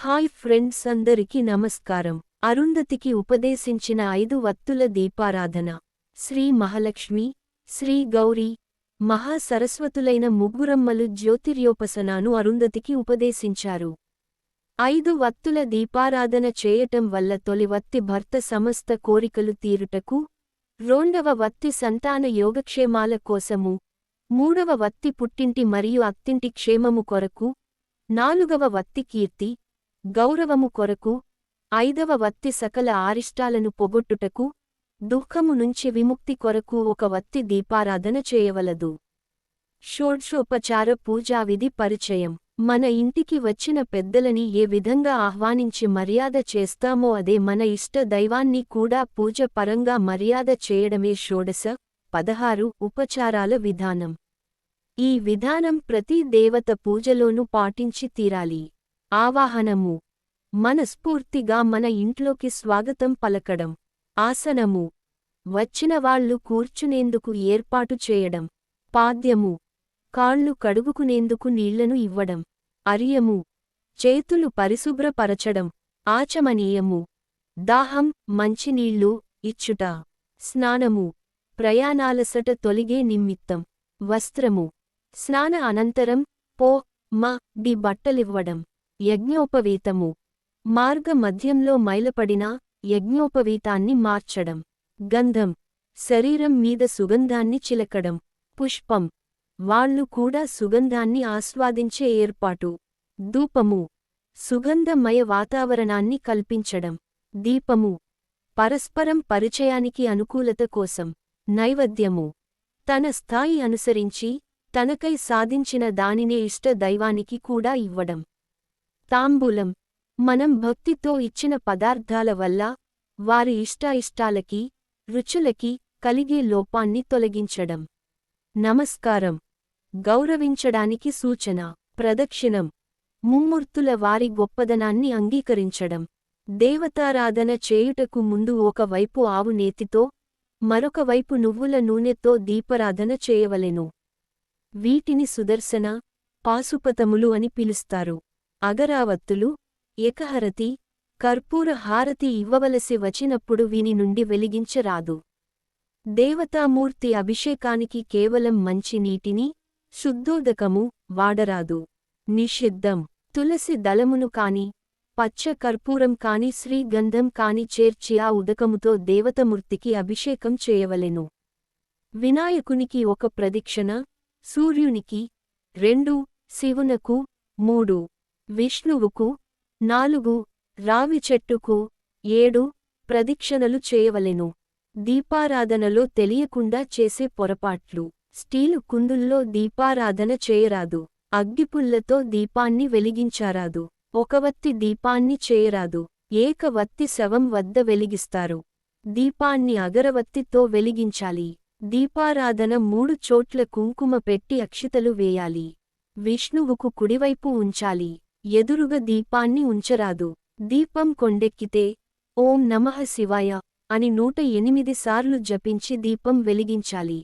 Hi friends అందరికి నమస్కారం. అరుంధతికి ఉపదేశించిన ఐదు వత్తుల దీపారాధన. శ్రీ మహాలక్ష్మి శ్రీ గౌరీ మహా సరస్వతులైన ముగ్గురమ్మలు జ్యోతిర్యోపసనాను అరుంధతికి ఉపదేశించారు. ఐదు వత్తుల దీపారాధన చేయటం వల్ల తొలి వత్తి భర్త సమస్త కోరికలు తీరుటకు రెండవ వత్తి సంతాన యోగక్షేమాల కోసము మూడవ వత్తి పుట్టింటి మరియు అత్తింటి క్షేమము కొరకు నాలుగవ వత్తి కీర్తి గౌరవము కొరకు ఐదవ వత్తి సకల ఆరిష్టాలను పొగొట్టుటకు దుఃఖము నుంచి విముక్తి కొరకు ఒక వత్తి దీపారాధన చేయవలదు. షోడ్షోపచార పూజావిధి పరిచయం. మన ఇంటికి వచ్చిన పెద్దలని ఏ విధంగా ఆహ్వానించి మర్యాద చేస్తామో అదే మన ఇష్ట దైవాన్ని కూడా పూజ పరంగా మర్యాద చేయడమే షోడశ పదహారు ఉపచారాల విధానం. ఈ విధానం ప్రతి దేవత పూజలోనూ పాటించి తీరాలి. ఆవాహనము. మనస్ఫూర్తిగా మన ఇంట్లోకి స్వాగతం పలకడం. ఆసనము. వచ్చిన వాళ్ళు కూర్చునేందుకు ఏర్పాటు చేయడం. పాద్యము. కాళ్ళు కడుగుకునేందుకు నీళ్ళను ఇవ్వడం. అరియము. చేతులు పరిశుభ్రపరచడం. ఆచమనీయము. దాహం మంచినీళ్ళు ఇచ్చుట. స్నానము. ప్రయాణాలసట తొలిగే నిమిత్తం. వస్త్రము. స్నాన అనంతరం పో మ డి బట్టలివ్వడం. యజ్ఞోపవీతము. మార్గ మధ్యంలో మైలపడిన యజ్ఞోపవీతాన్ని మార్చడం. గంధం. శరీరం మీద సుగంధాన్ని చిలకడం. పుష్పం. వాళ్ళు కూడా సుగంధాన్ని ఆస్వాదించే ఏర్పాటు. ధూపము. సుగంధమయ వాతావరణాన్ని కల్పించడం. దీపము. పరస్పరం పరిచయానికి అనుకూలత కోసం. నైవేద్యము. తన స్థాయి అనుసరించి తనకై సాధించిన దానినే ఇష్ట దైవానికి కూడా ఇవ్వడం. తాంబూలం. మనం భక్తితో ఇచ్చిన పదార్థాల వల్ల వారి ఇష్టాయిష్టాలకి రుచులకి కలిగే లోపాన్ని తొలగించడం. నమస్కారం. గౌరవించడానికి సూచన ప్రదక్షిణం. ముమ్మూర్తుల వారి గొప్పదనాన్ని అంగీకరించడం. దేవతారాధన చేయుటకు ముందు ఒక వైపు ఆవు నేతితో మరొకవైపు నువ్వుల నూనెతో దీపరాధన చేయవలెను. వీటిని సుదర్శన పాశుపతములు అని పిలుస్తారు. అగరావత్తులు ఎకహరతి కర్పూర హారతి ఇవ్వవలసి వచ్చినప్పుడు వీని నుండి వెలిగించరాదు. దేవతామూర్తి అభిషేకానికి కేవలం మంచి నీటిని శుద్ధోదకము వాడరాదు. నిషిద్ధం. తులసి దళమును కాని పచ్చ కర్పూరం కాని శ్రీగంధం కాని చేర్చి ఆ ఉదకముతో దేవతమూర్తికి అభిషేకం చేయవలెను. వినాయకునికి ఒక ప్రదిక్షణ సూర్యునికి రెండు శివునకు మూడు. విష్ణువుకు నాలుగు రావి చెట్టుకు ఏడు ప్రదిక్షణలు చేయవలెను. దీపారాధనలో తెలియకుండా చేసే పొరపాట్లు. స్టీలు కుందుల్లో దీపారాధన చేయరాదు. అగ్గిపుల్లతో దీపాన్ని వెలిగించారాదు. ఒకవత్తి దీపాన్ని చేయరాదు. ఏకవత్తి శవం వద్ద వెలిగిస్తారు. దీపాన్ని అగరవత్తితో వెలిగించాలి. దీపారాధన మూడు చోట్ల కుంకుమ పెట్టి అక్షితలు వేయాలి. విష్ణువుకు కుడివైపు ఉంచాలి. ఎదురుగ దీపాన్ని ఉంచరాదు. దీపం కొండెక్కితే ఓం నమః శివాయ అని నూట ఎనిమిది సార్లు జపించి దీపం వెలిగించాలి.